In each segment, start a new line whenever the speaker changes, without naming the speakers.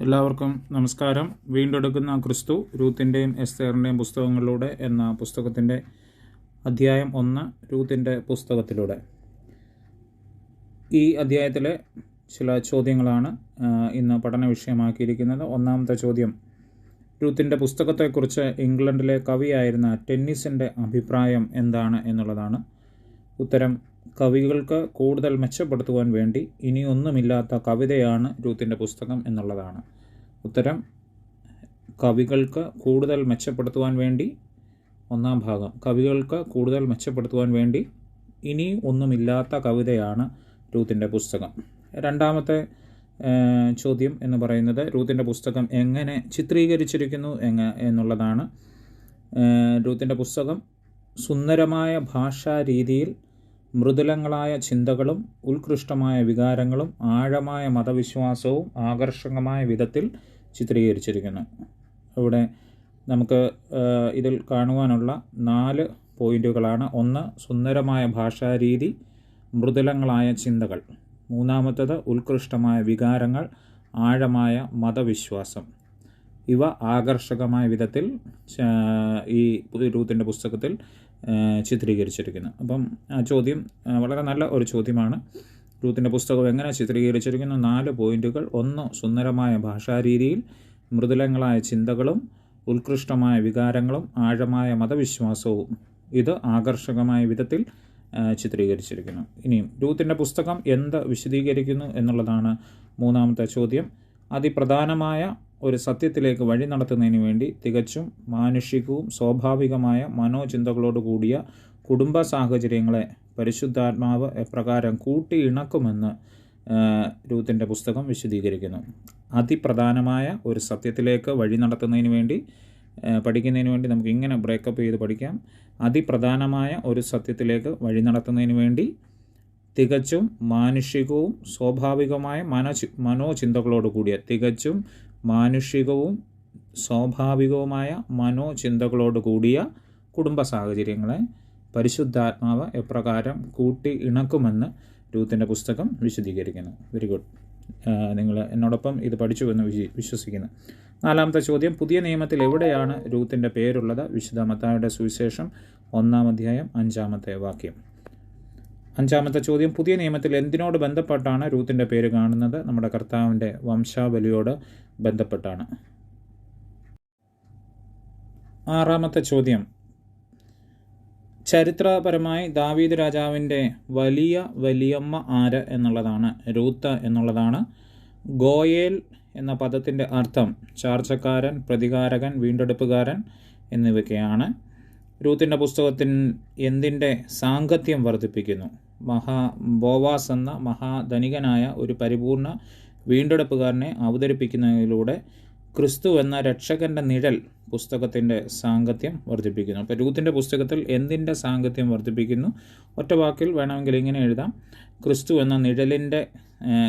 എല്ലാവർക്കും നമസ്കാരം. വീണ്ടെടുക്കുന്ന ക്രിസ്തു രൂത്തിന്റെയും എസ്തേറിന്റെയും പുസ്തകങ്ങളിലൂടെ എന്ന പുസ്തകത്തിന്റെ അധ്യായം ഒന്ന് രൂത്തിന്റെ പുസ്തകത്തിലൂടെ. ഈ അധ്യായത്തിലെ ചില ചോദ്യങ്ങളാണ് ഇന്ന് പഠന വിഷയമാക്കിയിരിക്കുന്നത്. ഒന്നാമത്തെ ചോദ്യം രൂത്തിന്റെ പുസ്തകത്തെക്കുറിച്ച് ഇംഗ്ലണ്ടിലെ കവിയായിരുന്ന ടെന്നീസിന്റെ അഭിപ്രായം എന്താണ് എന്നുള്ളതാണ് ഉത്തരം. കവികൾക്ക് കൂടുതൽ മെച്ചപ്പെടുത്തുവാൻ വേണ്ടി ഇനിയൊന്നുമില്ലാത്ത കവിതയാണ് രൂത്തിന്റെ പുസ്തകം എന്നുള്ളതാണ്. ഉത്തരം കവികൾക്ക് കൂടുതൽ മെച്ചപ്പെടുത്തുവാൻ വേണ്ടി ഒന്നാം ഭാഗം. കവികൾക്ക് കൂടുതൽ മെച്ചപ്പെടുത്തുവാൻ വേണ്ടി ഇനി ഒന്നുമില്ലാത്ത കവിതയാണ് രൂത്തിന്റെ പുസ്തകം. രണ്ടാമത്തെ ചോദ്യം എന്ന് പറയുന്നത് രൂത്തിന്റെ പുസ്തകം എങ്ങനെ ചിത്രീകരിച്ചിരിക്കുന്നു എങ്ങ എന്നുള്ളതാണ്. രൂത്തിന്റെ പുസ്തകം സുന്ദരമായ ഭാഷാ രീതിയിൽ മൃദുലങ്ങളായ ചിന്തകളും ഉത്കൃഷ്ടമായ വികാരങ്ങളും ആഴമായ മതവിശ്വാസവും ആകർഷകമായ വിധത്തിൽ ചിത്രീകരിച്ചിരിക്കുന്നു. ഇവിടെ നമുക്ക് ഇതിൽ കാണുവാനുള്ള നാല് പോയിന്റുകളാണ് ഒന്ന് സുന്ദരമായ ഭാഷാരീതി മൃദുലങ്ങളായ ചിന്തകൾ. മൂന്നാമത്തത് ഉത്കൃഷ്ടമായ വികാരങ്ങൾ ആഴമായ മതവിശ്വാസം. ഇവ ആകർഷകമായ വിധത്തിൽ ഈ രൂപത്തിന്റെ പുസ്തകത്തിൽ ആ, ചിത്രീകരിച്ചിരിക്കുന്നു അപ്പം ആ ചോദ്യം വളരെ നല്ല ഒരു ചോദ്യമാണ്. രൂത്തിന്റെ പുസ്തകം എങ്ങനെ ചിത്രീകരിച്ചിരിക്കുന്നു? നാല് പോയിന്റുകൾ. ഒന്ന് സുന്ദരമായ ഭാഷാരീതിയിൽ മൃദുലങ്ങളായ ചിന്തകളും ഉത്കൃഷ്ടമായ വികാരങ്ങളും ആഴമായ മതവിശ്വാസവും. ഇത് ആകർഷകമായ വിധത്തിൽ ചിത്രീകരിച്ചിരിക്കുന്നു. ഇനിയും രൂത്തിന്റെ പുസ്തകം എന്ത് വിശദീകരിക്കുന്നു എന്നുള്ളതാണ് മൂന്നാമത്തെ ചോദ്യം. അതിപ്രധാനമായ ഒരു സത്യത്തിലേക്ക് വഴി നടത്തുന്നതിന് വേണ്ടി തികച്ചും മാനുഷികവും സ്വാഭാവികമായ മനോചിന്തകളോട് കൂടിയ കുടുംബ സാഹചര്യങ്ങളെ പരിശുദ്ധാത്മാവ് എപ്രകാരം കൂട്ടിയിണക്കുമെന്ന് രൂത്തിന്റെ പുസ്തകം വിശദീകരിക്കുന്നു. അതിപ്രധാനമായ ഒരു സത്യത്തിലേക്ക് വഴി നടത്തുന്നതിന് വേണ്ടി പഠിക്കുന്നതിന് വേണ്ടി നമുക്ക് ഇങ്ങനെ ബ്രേക്കപ്പ് ചെയ്ത് പഠിക്കാം. അതിപ്രധാനമായ ഒരു സത്യത്തിലേക്ക് വഴി നടത്തുന്നതിന് വേണ്ടി തികച്ചും മാനുഷികവും സ്വാഭാവികമായ മനോചി മനോചിന്തകളോട് കൂടിയ തികച്ചും മാനുഷികവും സ്വാഭാവികവുമായ മനോചിന്തകളോട് കൂടിയ കുടുംബ സാഹചര്യങ്ങളെ പരിശുദ്ധാത്മാവ് എപ്രകാരം കൂട്ടി ഇണക്കുമെന്ന് രൂത്തിന്റെ പുസ്തകം വിശദീകരിക്കുന്നു. വെരി ഗുഡ് നിങ്ങൾ എന്നോടൊപ്പം ഇത് പഠിച്ചു എന്ന് വിശ്വ- വിശ്വസിക്കുന്നു. നാലാമത്തെ ചോദ്യം പുതിയ നിയമത്തിൽ എവിടെയാണ് രൂത്തിന്റെ പേരുള്ളത്? വിശുദ്ധ മത്തായുടെ സുവിശേഷം ഒന്നാം അധ്യായം അഞ്ചാമത്തെ വാക്യം. അഞ്ചാമത്തെ ചോദ്യം പുതിയ നിയമത്തിൽ എന്തിനോട് ബന്ധപ്പെട്ടാണ് രൂത്തിന്റെ പേര് കാണുന്നത്? നമ്മുടെ കർത്താവിന്റെ വംശാവലിയോട് ബന്ധപ്പെട്ടാണ്. ആറാമത്തെ ചോദ്യം ചരിത്രപരമായി ദാവീദ് രാജാവിന്റെ വലിയ വലിയമ്മ ആര് എന്നുള്ളതാണ്? രൂത്ത് എന്നുള്ളതാണ്. ഗോയേൽ എന്ന പദത്തിന്റെ അർത്ഥം ചാർച്ചക്കാരൻ പ്രതികാരകൻ വീണ്ടെടുപ്പുകാരൻ എന്നിവയൊക്കെയാണ്. രൂത്തിന്റെ പുസ്തകത്തിൽ എന്തിന്റെ സാങ്കത്യം വർദ്ധിപ്പിക്കുന്നു? മഹാ ബോവാസ് എന്ന മഹാധനികനായ ഒരു പരിപൂർണ വീണ്ടെടുപ്പുകാരനെ അവതരിപ്പിക്കുന്നതിലൂടെ ക്രിസ്തു എന്ന രക്ഷകന്റെ നിഴൽ പുസ്തകത്തിന്റെ സാങ്കത്യം വർദ്ധിപ്പിക്കുന്നു. അപ്പോൾ രൂത്തിന്റെ പുസ്തകത്തിൽ എന്തിന്റെ സാങ്കത്യം വർദ്ധിപ്പിക്കുന്നു? ഒറ്റ വാക്കിൽ വേണമെങ്കിൽ ഇങ്ങനെ എഴുതാം. ക്രിസ്തു എന്ന നിഴലിന്റെ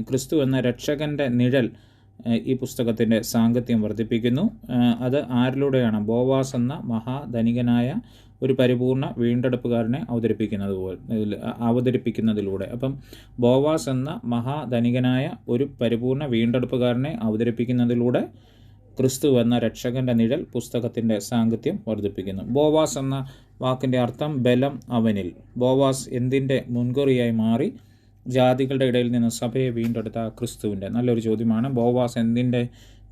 ക്രിസ്തു എന്ന രക്ഷകന്റെ നിഴൽ ഈ പുസ്തകത്തിന്റെ സാങ്കത്യം വർദ്ധിപ്പിക്കുന്നു. അത് ആരിലൂടെയാണ്? ബോവാസ് എന്ന മഹാധനികനായ ഒരു പരിപൂർണ വീണ്ടെടുപ്പുകാരനെ അവതരിപ്പിക്കുന്നത് അവതരിപ്പിക്കുന്നതിലൂടെ. അപ്പം ബോവാസ് എന്ന മഹാധനികനായ ഒരു പരിപൂർണ വീണ്ടെടുപ്പുകാരനെ അവതരിപ്പിക്കുന്നതിലൂടെ ക്രിസ്തു എന്ന രക്ഷകന്റെ നിഴൽ പുസ്തകത്തിന്റെ സാങ്കത്യം വർദ്ധിപ്പിക്കുന്നു. ബോവാസ് എന്ന വാക്കിന്റെ അർത്ഥം ബലം അവനിൽ. ബോവാസ് എന്തിന്റെ മുൻകുറിയായി മാറി ജാതികളുടെ ഇടയിൽ നിന്ന് സഭയെ വീണ്ടെടുത്ത ക്രിസ്തുവിന്റെ നല്ലൊരു ചോദ്യമാണ് ബോവാസ് എന്തിന്റെ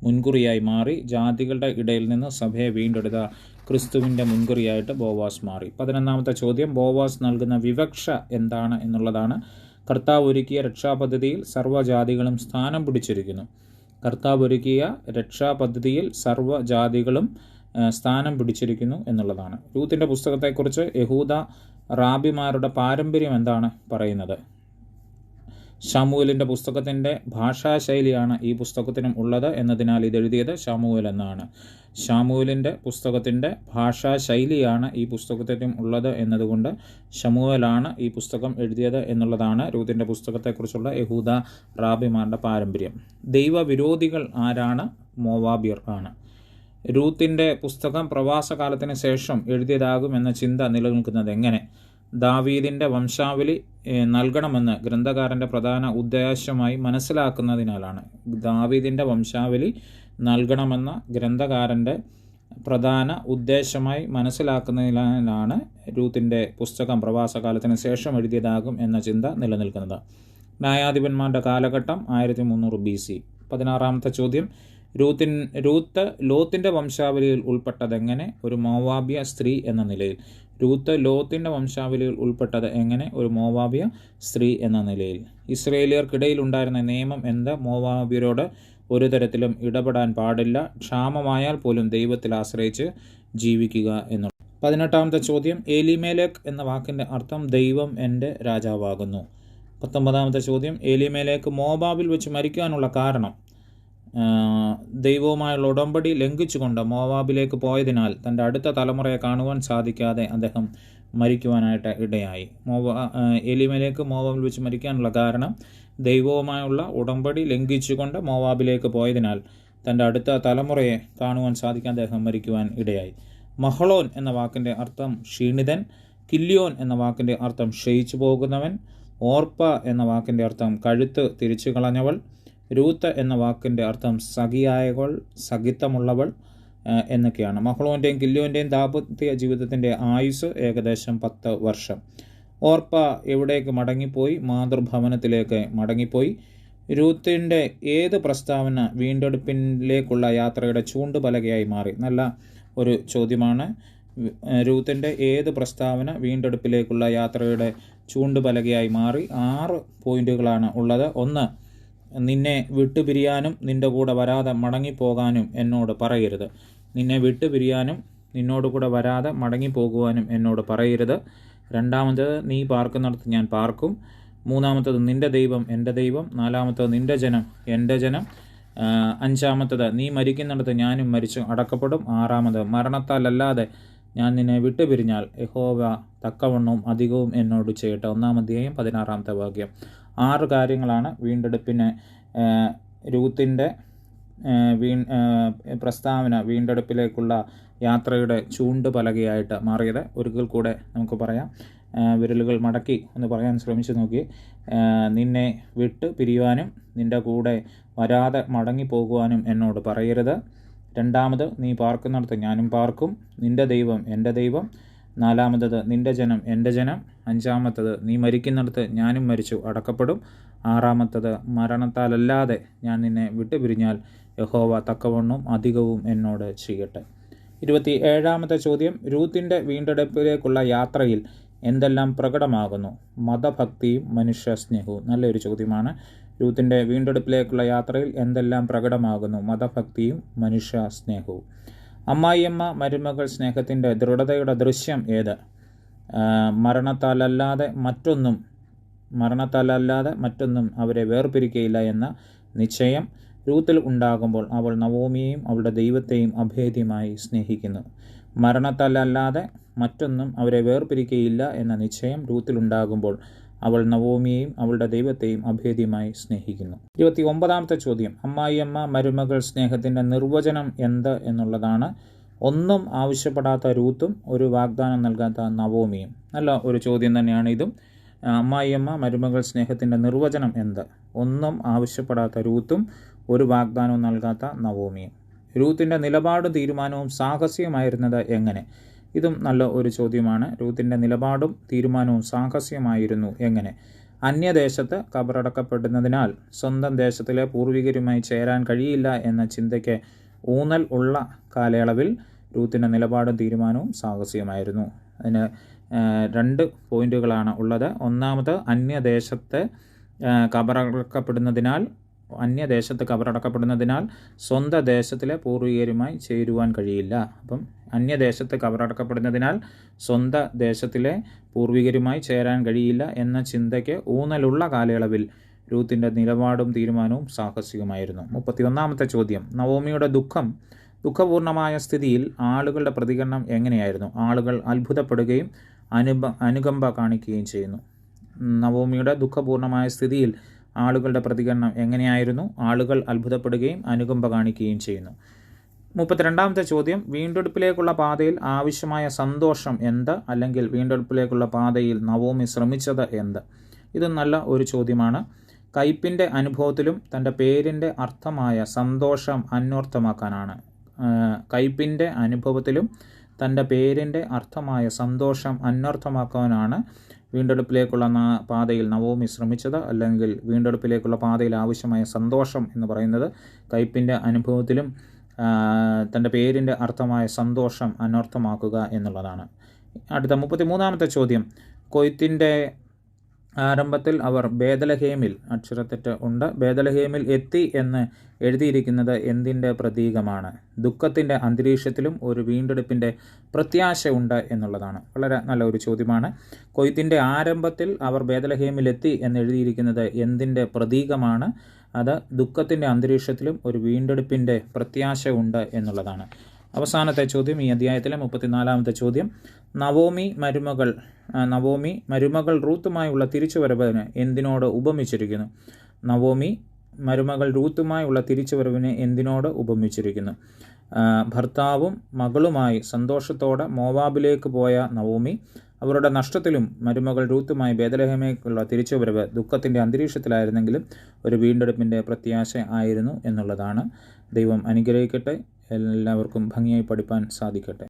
മുൻകുറിയായി മാറി ജാതികളുടെ ഇടയിൽ നിന്ന് സഭയെ വീണ്ടെടുത്ത ക്രിസ്തുവിന്റെ മുൻകുറിയായിട്ട് ബോവാസ് മാറി. പതിനൊന്നാമത്തെ ചോദ്യം ബോവാസ് നൽകുന്ന വിവക്ഷ എന്താണ് എന്നുള്ളതാണ്. കർത്താവ് ഒരുക്കിയ രക്ഷാപദ്ധതിയിൽ സർവജാതികളും സ്ഥാനം പിടിച്ചിരിക്കുന്നു. കർത്താവ് ഒരുക്കിയ രക്ഷാപദ്ധതിയിൽ സർവജാതികളും സ്ഥാനം പിടിച്ചിരിക്കുന്നു എന്നുള്ളതാണ്. രൂത്തിന്റെ പുസ്തകത്തെക്കുറിച്ച് യഹൂദ റാബിമാരുടെ പാരമ്പര്യം എന്താണ് പറയുന്നത്? ഷാമുവലിന്റെ പുസ്തകത്തിന്റെ ഭാഷാശൈലിയാണ് ഈ പുസ്തകത്തിനും ഉള്ളത് എന്നതിനാൽ ഇതെഴുതിയത് ഷാമുവൽ എന്നാണ്. ഷാമുവലിന്റെ പുസ്തകത്തിന്റെ ഭാഷാശൈലിയാണ് ഈ പുസ്തകത്തിനും ഉള്ളത് എന്നതുകൊണ്ട് ഷമുവലാണ് ഈ പുസ്തകം എഴുതിയത് എന്നുള്ളതാണ് രൂതിന്റെ പുസ്തകത്തെക്കുറിച്ചുള്ള യഹൂദ റാബിമാരുടെ പാരമ്പര്യം. ദൈവവിരോധികൾ ആരാണ്? മോവാബിയർ ആണ്. രൂത്തിന്റെ പുസ്തകം പ്രവാസകാലത്തിന് ശേഷം എഴുതിയതാകുമെന്ന ചിന്ത നിലനിൽക്കുന്നത് എങ്ങനെ? ദാവീദിന്റെ വംശാവലി നൽകണമെന്ന് ഗ്രന്ഥകാരന്റെ പ്രധാന ഉദ്ദേശമായി മനസ്സിലാക്കുന്നതിനാലാണ്. ദാവീദിന്റെ വംശാവലി നൽകണമെന്ന ഗ്രന്ഥകാരന്റെ പ്രധാന ഉദ്ദേശമായി മനസ്സിലാക്കുന്നതിനാലാണ് രൂത്തിന്റെ പുസ്തകം പ്രവാസകാലത്തിന് ശേഷം എഴുതിയതാകും എന്ന ചിന്ത നിലനിൽക്കുന്നത്. ന്യായാധിപന്മാരുടെ കാലഘട്ടം ആയിരത്തി മുന്നൂറ് ബി സി. പതിനാറാമത്തെ ചോദ്യം രൂത്തിൻ രൂത്ത് ലോത്തിന്റെ വംശാവലിയിൽ ഉൾപ്പെട്ടതെങ്ങനെ ഒരു മോവാബിയ സ്ത്രീ എന്ന നിലയിൽ. രൂത്ത് ലോത്തിന്റെ വംശാവലിയിൽ ഉൾപ്പെട്ടത് എങ്ങനെ? ഒരു മോവാബിയ സ്ത്രീ എന്ന നിലയിൽ. ഇസ്രയേലിയർക്കിടയിൽ ഉണ്ടായിരുന്ന നിയമം എന്ത്? മോവാബിയരോട് ഒരു തരത്തിലും ഇടപെടാൻ പാടില്ല. ക്ഷാമമായാൽ പോലും ദൈവത്തിൽ ആശ്രയിച്ച് ജീവിക്കുക എന്നുള്ളത് പതിനെട്ടാമത്തെ ചോദ്യം. ഏലിമേലേക്ക് എന്ന വാക്കിന്റെ അർത്ഥം ദൈവം എന്റെ രാജാവാകുന്നു. പത്തൊമ്പതാമത്തെ ചോദ്യം. ഏലിമേലേക്ക് മോബാബിൽ വെച്ച് മരിക്കാനുള്ള കാരണം? ദൈവവുമായുള്ള ഉടമ്പടി ലംഘിച്ചുകൊണ്ട് മോവാബിലേക്ക് പോയതിനാൽ തന്റെ അടുത്ത തലമുറയെ കാണുവാൻ സാധിക്കാതെ അദ്ദേഹം മരിക്കുവാനായിട്ട് ഇടയായി. മോവ എലിമലേക്ക് മോവാബിൽ വെച്ച് മരിക്കാനുള്ള കാരണം ദൈവവുമായുള്ള ഉടമ്പടി ലംഘിച്ചുകൊണ്ട് മോവാബിലേക്ക് പോയതിനാൽ തന്റെ അടുത്ത തലമുറയെ കാണുവാൻ സാധിക്കാൻ അദ്ദേഹം മരിക്കുവാൻ ഇടയായി. മഹളോൻ എന്ന വാക്കിന്റെ അർത്ഥം ക്ഷീണിതൻ കില്ലിയോൻ എന്ന വാക്കിന്റെ അർത്ഥം ക്ഷയിച്ചു പോകുന്നവൻ ഓർപ്പ എന്ന വാക്കിന്റെ അർത്ഥം കഴുത്ത് തിരിച്ചു കളഞ്ഞവൾ രൂത്ത് എന്ന വാക്കിന്റെ അർത്ഥം സഖിയായവൾ സഖിത്തമുള്ളവൾ എന്നൊക്കെയാണ്. മഹളോന്റെയും കില്ലുവിന്റെയും ദാമ്പത്യ ജീവിതത്തിന്റെ ആയുസ് ഏകദേശം പത്ത് വർഷം. ഓർപ്പ എവിടേക്ക് മടങ്ങിപ്പോയി? മാതൃഭവനത്തിലേക്ക് മടങ്ങിപ്പോയി. രൂത്തിന്റെ ഏത് പ്രസ്താവന വീണ്ടെടുപ്പിലേക്കുള്ള യാത്രയുടെ ചൂണ്ടുപലകയായി മാറി. നല്ല ഒരു ചോദ്യമാണ്. രൂത്തിന്റെ ഏത് പ്രസ്താവന വീണ്ടെടുപ്പിലേക്കുള്ള യാത്രയുടെ ചൂണ്ടുപലകയായി മാറി. ആറ് പോയിന്റുകളാണ് ഉള്ളത്. ഒന്ന് നിന്നെ വിട്ടുപിരിയാനും നിന്റെ കൂടെ വരാതെ മടങ്ങിപ്പോകാനും എന്നോട് പറയരുത്. നിന്നെ വിട്ടുപിരിയാനും നിന്നോട് കൂടെ വരാതെ മടങ്ങിപ്പോകുവാനും എന്നോട് പറയരുത്. രണ്ടാമത്തേത് നീ പാർക്കുന്നിടത്ത് ഞാൻ പാർക്കും. മൂന്നാമത്തത് നിന്റെ ദൈവം എന്റെ ദൈവം. നാലാമത്തത് നിന്റെ ജനം എന്റെ ജനം. അഞ്ചാമത്തത് നീ മരിക്കുന്നിടത്ത് ഞാനും മരിച്ചു അടക്കപ്പെടും. ആറാമത് മരണത്താലല്ലാതെ ഞാൻ നിന്നെ വിട്ടുപിരിഞ്ഞാൽ യഹോവ തക്കവണ്ണവും അധികവും എന്നോട് ചെയ്യട്ടെ. ഒന്നാം പതിനാറാമത്തെ വാക്യം. ആറ് കാര്യങ്ങളാണ് വീണ്ടെടുപ്പിന് രൂത്തിന്റെ വീ പ്രസ്താവന വീണ്ടെടുപ്പിലേക്കുള്ള യാത്രയുടെ ചൂണ്ട് പലകയായിട്ട് മാറിയത്. ഒരിക്കൽ കൂടെ നമുക്ക് പറയാം. വിരലുകൾ മടക്കി എന്ന് പറയാൻ ശ്രമിച്ചു നോക്കി. നിന്നെ വിട്ട് പിരിയുവാനും നിന്റെ കൂടെ വരാതെ മടങ്ങിപ്പോകുവാനും എന്നോട് പറയരുത്. രണ്ടാമത് നീ പാർക്കുന്നിടത്ത് ഞാനും പാർക്കും. നിന്റെ ദൈവം എന്റെ ദൈവം. നാലാമത്തത് നിന്റെ ജനം എന്റെ ജനം. അഞ്ചാമത്തത് നീ മരിക്കുന്നിടത്ത് ഞാനും മരിച്ചു അടക്കപ്പെടും. ആറാമത്തത് മരണത്താലല്ലാതെ ഞാൻ നിന്നെ വിട്ടുപിരിഞ്ഞാൽ യഹോവ തക്കവണ്ണവും അധികവും എന്നോട് ചെയ്യട്ടെ. ഇരുപത്തി ഏഴാമത്തെ ചോദ്യം രൂത്തിന്റെ വീണ്ടെടുപ്പിലേക്കുള്ള യാത്രയിൽ എന്തെല്ലാം പ്രകടമാകുന്നു? മതഭക്തിയും മനുഷ്യ സ്നേഹവും നല്ലൊരു ചോദ്യമാണ്. രൂത്തിന്റെ വീണ്ടെടുപ്പിലേക്കുള്ള യാത്രയിൽ എന്തെല്ലാം പ്രകടമാകുന്നു? മതഭക്തിയും മനുഷ്യ സ്നേഹവും അമ്മായിയമ്മ മരുമകൾ സ്നേഹത്തിന്റെ ദൃഢതയുടെ ദൃശ്യം ഏത്? മരണത്താലല്ലാതെ മറ്റൊന്നും മരണത്താലല്ലാതെ മറ്റൊന്നും അവരെ വേർപിരിക്കയില്ല എന്ന നിശ്ചയം രൂത്തിൽ ഉണ്ടാകുമ്പോൾ അവൾ നവോമിയെയും അവളുടെ ദൈവത്തെയും അഭേദ്യമായി സ്നേഹിക്കുന്നു. മരണത്താലല്ലാതെ മറ്റൊന്നും അവരെ വേർപിരിക്കയില്ല എന്ന നിശ്ചയം രൂത്തിലുണ്ടാകുമ്പോൾ അവൾ നവോമിയെയും അവളുടെ ദൈവത്തെയും അഭേദ്യമായി സ്നേഹിക്കുന്നു. ഇരുപത്തി ഒമ്പതാമത്തെ ചോദ്യം അമ്മായിയമ്മ മരുമകൾ സ്നേഹത്തിന്റെ നിർവചനം എന്ത് എന്നുള്ളതാണ്. ഒന്നും ആവശ്യപ്പെടാത്ത രൂത്തും ഒരു വാഗ്ദാനം നൽകാത്ത നവോമിയും. നല്ല ഒരു ചോദ്യം തന്നെയാണ് ഇതും. അമ്മായിയമ്മ മരുമകൾ സ്നേഹത്തിന്റെ നിർവചനം എന്ത്? ഒന്നും ആവശ്യപ്പെടാത്ത രൂത്തും ഒരു വാഗ്ദാനവും നൽകാത്ത നവോമിയും. രൂത്തിന്റെ നിലപാട് തീരുമാനവും സാഹസികമായിരുന്നത് എങ്ങനെ? ഇതും നല്ല ഒരു ചോദ്യമാണ്. രൂത്തിന്റെ നിലപാടും തീരുമാനവും സാഹസ്യമായിരുന്നു. എങ്ങനെ? അന്യദേശത്ത് കബറടക്കപ്പെടുന്നതിനാൽ സ്വന്തം ദേശത്തിലെ പൂർവികരുമായി ചേരാൻ കഴിയില്ല എന്ന ചിന്തയ്ക്ക് ഊന്നൽ ഉള്ള കാലയളവിൽ രൂത്തിന്റെ നിലപാടും തീരുമാനവും സാഹസികമായിരുന്നു അതിന് രണ്ട് പോയിന്റുകളാണ് ഉള്ളത്. ഒന്നാമത് അന്യദേശത്ത് കബറടക്കപ്പെടുന്നതിനാൽ അന്യദേശത്ത് കബറടക്കപ്പെടുന്നതിനാൽ സ്വന്തം ദേശത്തിലെ പൂർവികരുമായി ചേരുവാൻ കഴിയില്ല. അപ്പം അന്യദേശത്ത് കബറടക്കപ്പെടുന്നതിനാൽ സ്വന്ത ദേശത്തിലെ പൂർവികരുമായി ചേരാൻ കഴിയില്ല എന്ന ചിന്തയ്ക്ക് ഊന്നലുള്ള കാലയളവിൽ രൂത്തിന്റെ നിലപാടും തീരുമാനവും സാഹസികമായിരുന്നു. മുപ്പത്തിയൊന്നാമത്തെ ചോദ്യം. നവോമിയുടെ ദുഃഖം ദുഃഖപൂർണമായ സ്ഥിതിയിൽ ആളുകളുടെ പ്രതികരണം എങ്ങനെയായിരുന്നു? ആളുകൾ അത്ഭുതപ്പെടുകയും അനുബ അനുകമ്പ കാണിക്കുകയും ചെയ്യുന്നു. നവോമിയുടെ ദുഃഖപൂർണമായ സ്ഥിതിയിൽ ആളുകളുടെ പ്രതികരണം എങ്ങനെയായിരുന്നു? ആളുകൾ അത്ഭുതപ്പെടുകയും അനുകമ്പ കാണിക്കുകയും ചെയ്യുന്നു. മുപ്പത്തിരണ്ടാമത്തെ ചോദ്യം വീണ്ടെടുപ്പിലേക്കുള്ള പാതയിൽ ആവശ്യമായ സന്തോഷം എന്ത്? അല്ലെങ്കിൽ വീണ്ടെടുപ്പിലേക്കുള്ള പാതയിൽ നവോമി ശ്രമിച്ചത് എന്ത്? ഇത് നല്ല ഒരു ചോദ്യമാണ്. കയ്പിന്റെ അനുഭവത്തിലും തന്റെ പേരിന്റെ അർത്ഥമായ സന്തോഷം അന്വർത്ഥമാക്കാനാണ്. കയ്പിന്റെ അനുഭവത്തിലും തന്റെ പേരിന്റെ അർത്ഥമായ സന്തോഷം അന്വർത്ഥമാക്കാനാണ് വീണ്ടെടുപ്പിലേക്കുള്ള പാതയിൽ നവോമി ശ്രമിച്ചത്. അല്ലെങ്കിൽ വീണ്ടെടുപ്പിലേക്കുള്ള പാതയിൽ ആവശ്യമായ സന്തോഷം എന്ന് പറയുന്നത് കയ്പിന്റെ അനുഭവത്തിലും തന്റെ പേരിന്റെ അർത്ഥമായ സന്തോഷം അനർത്ഥമാക്കുക എന്നുള്ളതാണ്. അടുത്ത മുപ്പത്തി മൂന്നാമത്തെ ചോദ്യം. കൊയ്ത്തിന്റെ ആരംഭത്തിൽ അവർ ബേദലഹേമിൽ അക്ഷരത്തെറ്റ് ഉണ്ട് ബേദലഹേമിൽ എത്തി എന്ന് എഴുതിയിരിക്കുന്നത് എന്തിന്റെ പ്രതീകമാണ്? ദുഃഖത്തിന്റെ അന്തരീക്ഷത്തിലും ഒരു വീണ്ടെടുപ്പിന്റെ പ്രത്യാശ ഉണ്ട് എന്നുള്ളതാണ്. വളരെ നല്ല ഒരു ചോദ്യമാണ്. കൊയ്ത്തിന്റെ ആരംഭത്തിൽ അവർ ബേദലഹേമിൽ എത്തി എന്ന് എഴുതിയിരിക്കുന്നത് എന്തിന്റെ പ്രതീകമാണ്? അത് ദുഃഖത്തിന്റെ അന്തരീക്ഷത്തിലും ഒരു വീണ്ടെടുപ്പിന്റെ പ്രത്യാശ ഉണ്ട് എന്നുള്ളതാണ്. അവസാനത്തെ ചോദ്യം ഈ അധ്യായത്തിലെ മുപ്പത്തിനാലാമത്തെ ചോദ്യം. നവോമി മരുമകൾ നവോമി മരുമകൾ റൂത്തുമായുള്ള തിരിച്ചുവരവിന് എന്തിനോട് ഉപമിച്ചിരിക്കുന്നു? നവോമി മരുമകൾ റൂത്തുമായുള്ള തിരിച്ചുവരവിനെ എന്തിനോട് ഉപമിച്ചിരിക്കുന്നു? ഭർത്താവും മകളുമായി സന്തോഷത്തോടെ മോവാബിലേക്ക് പോയ നവോമി അവരുടെ നഷ്ടത്തിലും മരുമകൾ രൂത്തുമായി ബേദലഹമേക്കുള്ള തിരിച്ചുവരവ് ദുഃഖത്തിന്റെ അന്തരീക്ഷത്തിലായിരുന്നെങ്കിലും ഒരു വീണ്ടെടുപ്പിന്റെ പ്രത്യാശ ആയിരുന്നു എന്നുള്ളതാണ്. ദൈവം അനുഗ്രഹിക്കട്ടെ. എല്ലാവർക്കും ഭംഗിയായി പഠിപ്പാൻ സാധിക്കട്ടെ.